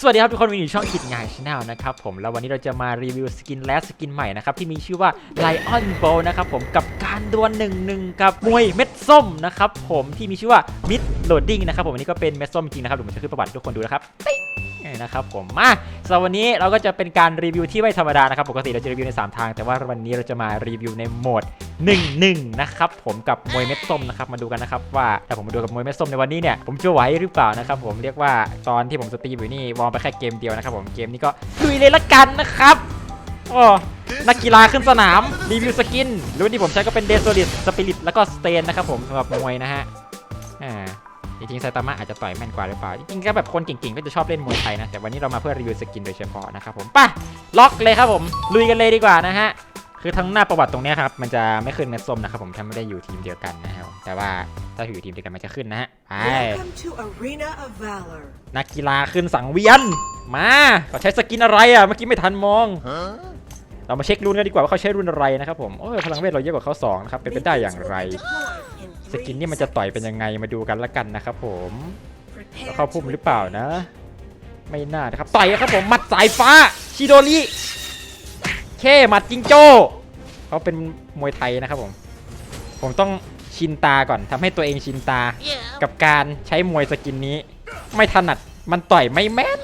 สวัสดีครับทุกคนวันนี้ช่องคิดงานชาแนลนะครับผมแล้ววันนี้เราจะมารีวิวสกินและสกินใหม่นะครับที่มีชื่อว่า Lion b o w นะครับผมกับการดวลหนึ่งหนึ่งกับมวยเม็ดส้มนะครับผมที่มีชื่อว่า Mid Loading นะครับผมอันนี้ก็เป็นเม็ดส้มจริงนะครับเดี๋ยวผมจะขึ้นประวัติให้ทุกคนดูนะครับติ๊ง นะครับผมมาสำหรับวันนี้เราก็จะเป็นการรีวิวที่ไม่ธรรมดานะครับ ปกติเราจะรีวิวใน 3 ทาง แต่ว่าวันนี้เราจะมารีวิวในโหมด 1 1 นะครับผมกับมวยเม็ดส้มนะครับมาดูกันนะครับว่าถ้าผมมาดูกับมวยเม็ดส้มในวันนี้เนี่ยผมจะไหวหรือเปล่านะครับผมเรียกว่าตอนที่ผมสตรีมอยู่นี่วอร์มไปแค่เกมเดียวนะครับผมเกมนี้ก็ลุยเลยละกันนะครับโอ้นักกีฬาขึ้นสนามรีวิวสกินรุ่นที่ผมใช้ก็เป็นเดโซลิดสปิริตแล้วก็สเตนนะครับผมสำหรับมวยนะฮะอ่า จริงๆไซตามะอาจจะต่อยแม่นกว่าหรือเปล่า จริงๆก็แบบคนเก่งๆ ก็จะชอบเล่นมวยไทยนะ แต่วันนี้เรามาเพื่อรีวิวสกินโดยเฉพาะนะครับผมไปล็อกเลยครับผม ลุยกันเลยดีกว่านะฮะ คือทั้งหน้าประวัติตรงเนี้ยครับ มันจะไม่ขึ้นเม็ดส้มนะครับผม ถ้าไม่ได้อยู่ทีมเดียวกันนะครับผมแต่ว่าถ้าอยู่ทีมเดียวกันมันจะขึ้นนะฮะ ไป Welcome to Arena of Valor. นักกีฬาขึ้นสังเวียน มาเขาใช้สกินอะไรอะ เมื่อกี้ไม่ทันมอง เรามาเช็ครุ่นกันดีกว่าว่าเขาใช้รุ่นอะไรนะครับผม โอ้ยพลังเวทเราเยอะกว่าเขาสองนะครับ เป็นไปได้อย่างไร สกินนี่มันจะต่อยเป็นยังไงมาดูกันละกันนะครับผมแล้วเข้าพุ่มหรือเปล่านะ ไม่น่านะครับต่อยครับผมหมัดสายฟ้าชิโดริเคหมัดจิงโจ้เขาเป็นมวยไทยนะครับผม ผมต้องชินตาก่อนทำให้ตัวเองชินตา กับการใช้มวยสกินนี้ ไม่ถนัดมันต่อยไม่แม่น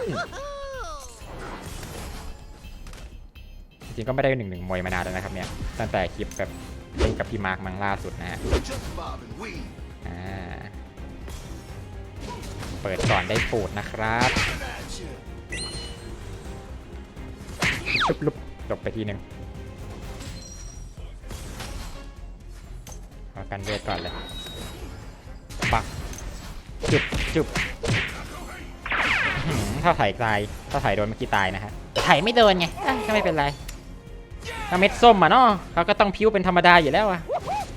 จริงๆก็ไม่ได้หนึ่งหนึ่งมวยมานานแล้วนะครับเนี่ยตั้งแต่คลิปแบบ เล่นกับพี่มาร์คมังล่าสุดนะฮะเปิดก่อนได้ปูดนะครับ At you. ชุบลุบจบไปทีหนึ่งเอากันเวทก่อนเลยปักจุบจุบถ้าถ่ายตายถ้าถ่ายโดนเมื่อกี้ตายนะฮะถ่ายไม่โดนไงก็ไม่เป็นไร ถ้าเม็ดส้มอะเนาะเขาก็ต้องพิ้วเป็นธรรมดาอยู่แล้วอะ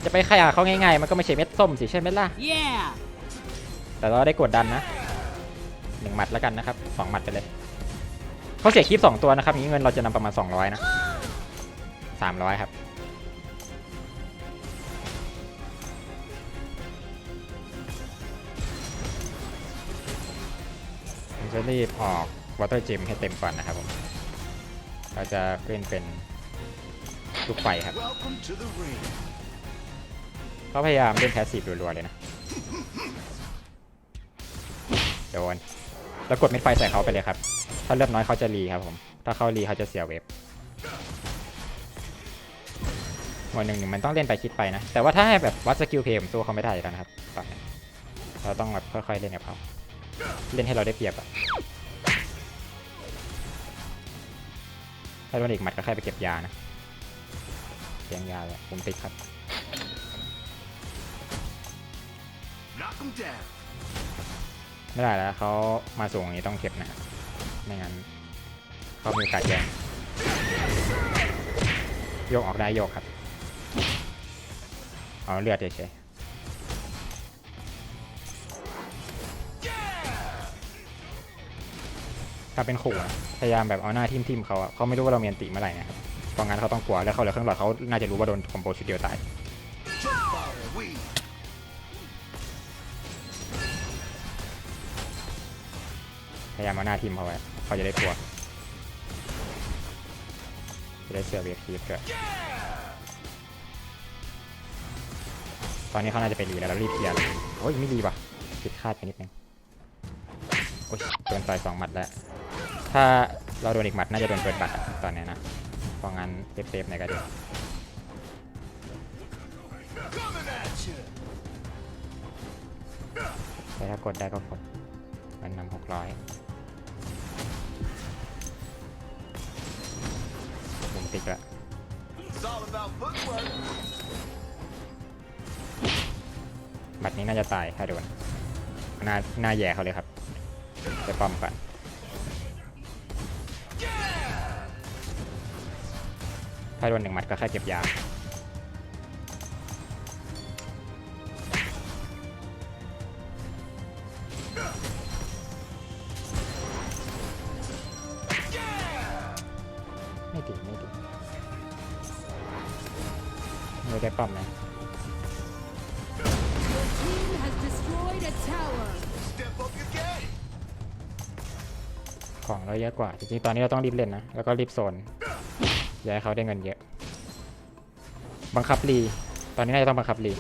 จะไปขยาเขาง่ายๆ มันก็ไม่ใช่เม็ดส้มสิใช่ไหมล่ะ Yeah. แต่เราได้กดดันนะหนึ่งหมัดแล้วกันนะครับสองหมัดไปเลยเขาเสียคลิปสองตัวนะครับงนี้เงินเราจะนำประมาณสองร้อยนะสามร้อยครับจะรีบออกวอเตอร์จิมให้เต็มก่อนนะครับผมเราจะเล่นเป็น ลูกไฟครับ Welcome to the ring. เขาพยายามเล่นแพสซีฟรัวๆเลยนะโดนแล้วกดเม็ดไฟใส่เขาไปเลยครับ ถ้าเลือดน้อยเขาจะรีครับผม ถ้าเขารีเขาจะเสียเวฟหมวดหนึ่งหนึ่งมันต้องเล่นไปคิดไปนะ แต่ว่าถ้าให้แบบวัดสกิลเพย์ผมสู้เขาไม่ได้อยู่แล้วนะครับตอนนี้เราต้องแบบค่อยๆเล่นกับเขาเล่นให้เราได้เปรียบอะถ้าโดนอีกหมัดก็แค่ไปเก็บยานะ เสียงยาเลยผมติดครับไม่ได้แล้วเขามาสูงอย่างนี้ต้องเก็บนะครับไม่งั้นเขามีโอกาสแย่งโยกออกได้โยกครับเอาเลือดเฉยๆถ้าเป็นขู่พยายามแบบเอาหน้าทิมทิมๆเขาเขาไม่รู้ว่าเรามีอันติเมื่อไหร่นะครับ เพราะงั้นเขาต้องกลัวแล้วเขาเหลือเครื่องหลอดเขาน่าจะรู้ว่าโดนคอมโบชุดเดียวตายพยายามเอาหน้าทิมเขาไว้เขาจะได้กลัวจะได้เสือเบียร์คีฟด้วยตอนนี้เขาน่าจะไปรีแล้วเรารีบเคลียร์เลยโอ้ยไม่รีว่ะผิดคาดไปนิดนึงโอ้ยโดนต่อยสองหมัดแล้วถ้าเราโดนอีกหมัดน่าจะโดนเปิดบัตรตอนนี้นะ เพราะงั้นเซฟๆหน่อยก็ดีแต่ถ้ากดได้ก็กด มันนำหกร้อยผมติดละบัตรนี้น่าจะตายถ้าโดนหน้าหน้าแย่เขาเลยครับไปป้อมก่อน ถ้าโดนหนึ่งมัดก็แค่เก็บยาไม่ดีไม่ดีไม่ได้ป้อมนะ team has destroyed a tower. Step up your game. ของเราเยอะกว่า จริงๆ ตอนนี้เราต้องรีบเล่นนะ แล้วก็รีบโซน อย่าให้เขาได้เงินเยอะ บังคับรี ตอนนี้น่าจะต้องบังคับรี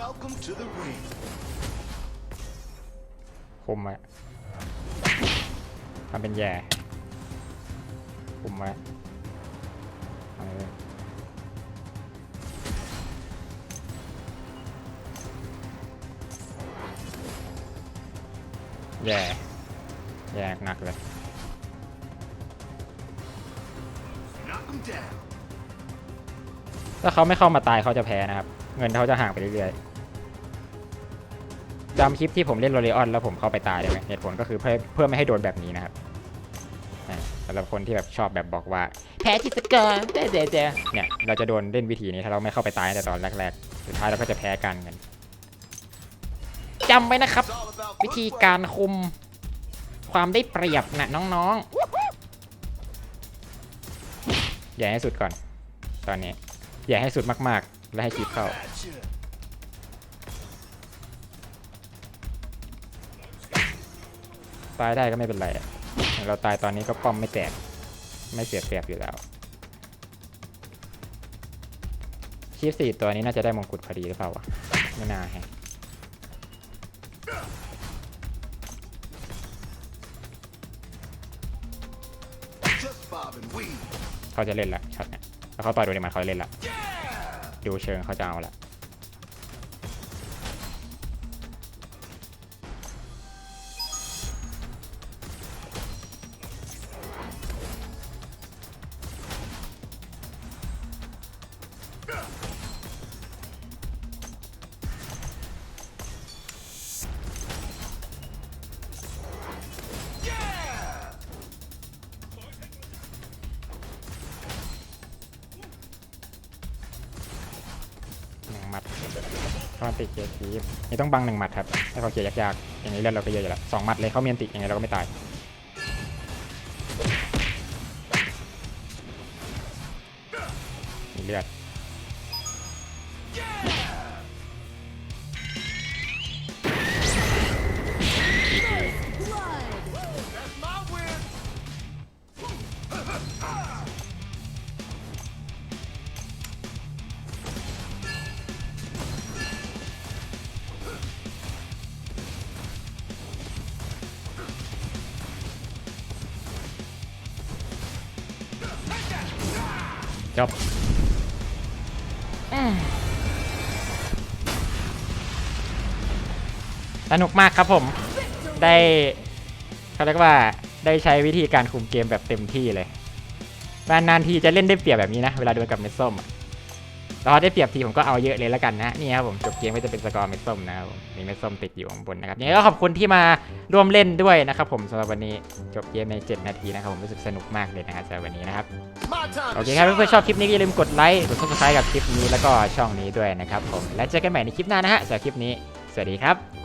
Welcome to the ring. คุมไว้ทำเป็นแย่ คุมไว้แย่แย่หนักเลยถ้าเขาไม่เข้ามาตายเขาจะแพ้นะครับ เงินเขาจะห่างไปเรื่อยๆจำคลิปที่ผมเล่นโรเลออนแล้วผมเข้าไปตายได้ไหมเหตุผลก็คือเพื่อเพื่อไม่ให้โดนแบบนี้นะครับำหรับคนที่แบบชอบแบบบอกว่าแพ้ที่สเกอร์เจ๊เจ๊เจ๊เนี่ยเราจะโดนเล่นวิธีนี้ถ้าเราไม่เข้าไปตายแต่ตอนแรกๆ สุดท้ายเราก็จะแพ้กันกันจำไว้นะครับ วิธีการคุมความได้เปรียบนะน้องๆ อย่าให้สุดก่อน ตอนนี้ อย่าให้สุดมากๆ แล้วให้คลิปเข้าตายได้ก็ไม่เป็นไร เราตายตอนนี้ก็ป้อมไม่แตก ไม่เสียเปรียบอยู่แล้วชีฟสี่ตัวนี้น่าจะได้มงกุฎพอดีหรือเปล่าวะไม่น่าแฮะเขาจะเล่นละช็อตเนี่ยแล้วเขาต่อยโดนมันเขาจะเล่นละดูเชิงเขาจะเอาละ ก็ติเกียร์คีฟนี่ต้องบังหนึ่งหมัดครับให้เขาเกียร์ยากๆอย่างนี้เลือดเราก็เยอะอยู่แล้วสองหมัดเลยเขาเมียนติอย่างไงเราก็ไม่ตายมีเลือด จบอืมสนุกมากครับผม ได้เขาเรียกว่าได้ใช้วิธีการคุมเกมแบบเต็มที่เลยนานๆทีจะเล่นได้เปรียบแบบนี้นะ เวลาดวลกับเม็ดส้มอะ แล้วพอได้เปรียบทีผมก็เอาเยอะเลยแล้วกันนะนี่ครับผมจบเกมก็จะเป็นสกอร์เม็ดส้มนะครับผมมีเม็ดส้มติดอยู่ข้างบนนะครับยังไงก็ขอบคุณที่มาร่วมเล่นด้วยนะครับผมสำหรับวันนี้จบเกมใน 7 นาทีนะครับผมรู้สึกสนุกมากเลยนะครับสำหรับวันนี้นะครับโอเคครับเพื่อนๆชอบคลิปนี้ก็อย่าลืมกดไลค์กดซับสไครต์กับคลิปนี้แล้วก็ช่องนี้ด้วยนะครับผมและเจอกันใหม่ในคลิปหน้านะฮะสำหรับคลิปนี้ สวัสดีครับ